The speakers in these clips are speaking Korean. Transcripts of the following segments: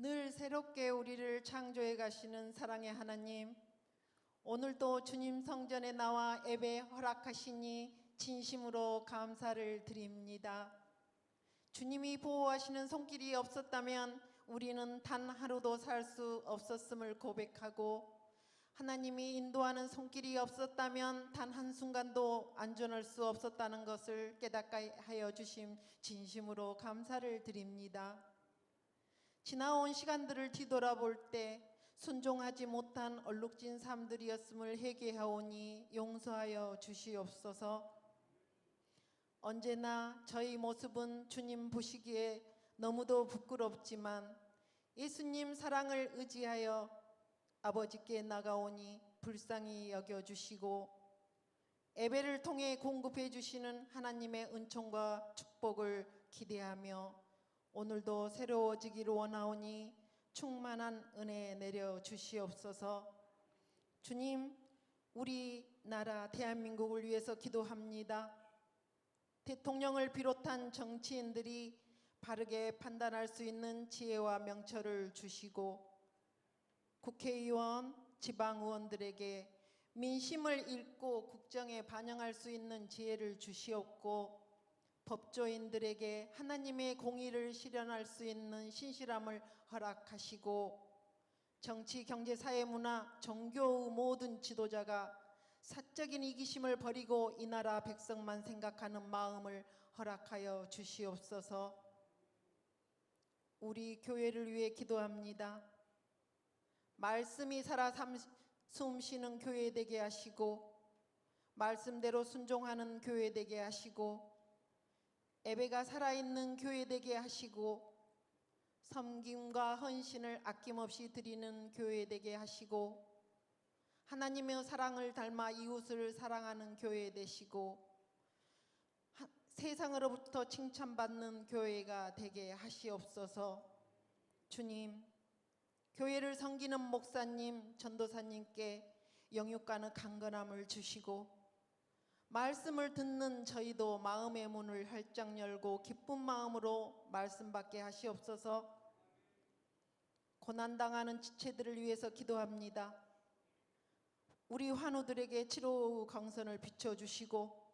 늘 새롭게 우리를 창조해 가시는 사랑의 하나님, 오늘도 주님 성전에 나와 예배 허락하시니 진심으로 감사를 드립니다. 주님이 보호하시는 손길이 없었다면 우리는 단 하루도 살 수 없었음을 고백하고 하나님이 인도하는 손길이 없었다면 단 한순간도 안전할 수 없었다는 것을 깨닫게 하여 주심 진심으로 감사를 드립니다. 지나온 시간들을 뒤돌아볼 때 순종하지 못한 얼룩진 삶들이었음을 회개하오니 용서하여 주시옵소서. 언제나 저희 모습은 주님 보시기에 너무도 부끄럽지만 예수님 사랑을 의지하여 아버지께 나가오니 불쌍히 여겨 주시고 예배를 통해 공급해 주시는 하나님의 은총과 축복을 기대하며 오늘도 새로워지기를 원하오니 충만한 은혜 내려 주시옵소서. 주님, 우리 나라 대한민국을 위해서 기도합니다. 대통령을 비롯한 정치인들이 바르게 판단할 수 있는 지혜와 명철을 주시고 국회의원, 지방의원들에게 민심을 읽고 국정에 반영할 수 있는 지혜를 주시옵고 법조인들에게 하나님의 공의를 실현할 수 있는 신실함을 허락하시고 정치, 경제, 사회, 문화, 종교의 모든 지도자가 사적인 이기심을 버리고 이 나라 백성만 생각하는 마음을 허락하여 주시옵소서. 우리 교회를 위해 기도합니다. 말씀이 살아 삼- 숨쉬는 교회 되게 하시고 말씀대로 순종하는 교회 되게 하시고 예배가 살아있는 교회 되게 하시고 섬김과 헌신을 아낌없이 드리는 교회 되게 하시고 하나님의 사랑을 닮아 이웃을 사랑하는 교회 되시고 하- 세상으로부터 칭찬받는 교회가 되게 하시옵소서. 주님 교회를 섬기는 목사님, 전도사님께 영육간의 강건함을 주시고 말씀을 듣는 저희도 마음의 문을 활짝 열고 기쁜 마음으로 말씀 받게 하시옵소서. 고난당하는 지체들을 위해서 기도합니다. 우리 환우들에게 치료 강선을 비춰 주시고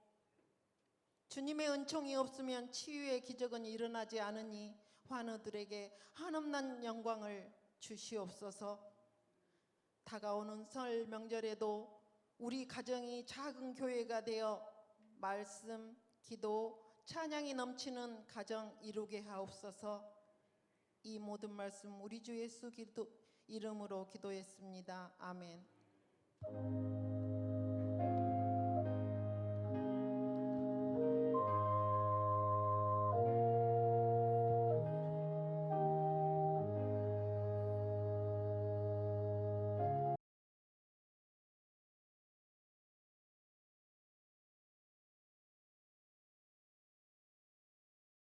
주님의 은총이 없으면 치유의 기적은 일어나지 않으니 환우들에게 한없는 영광을 주시옵소서. 다가오는 설 명절에도 우리 가정이 작은 교회가 되어 말씀, 기도, 찬양이 넘치는 가정 이루게 하옵소서. 이 모든 말씀 우리 주 예수 기도 이름으로 기도했습니다. 아멘.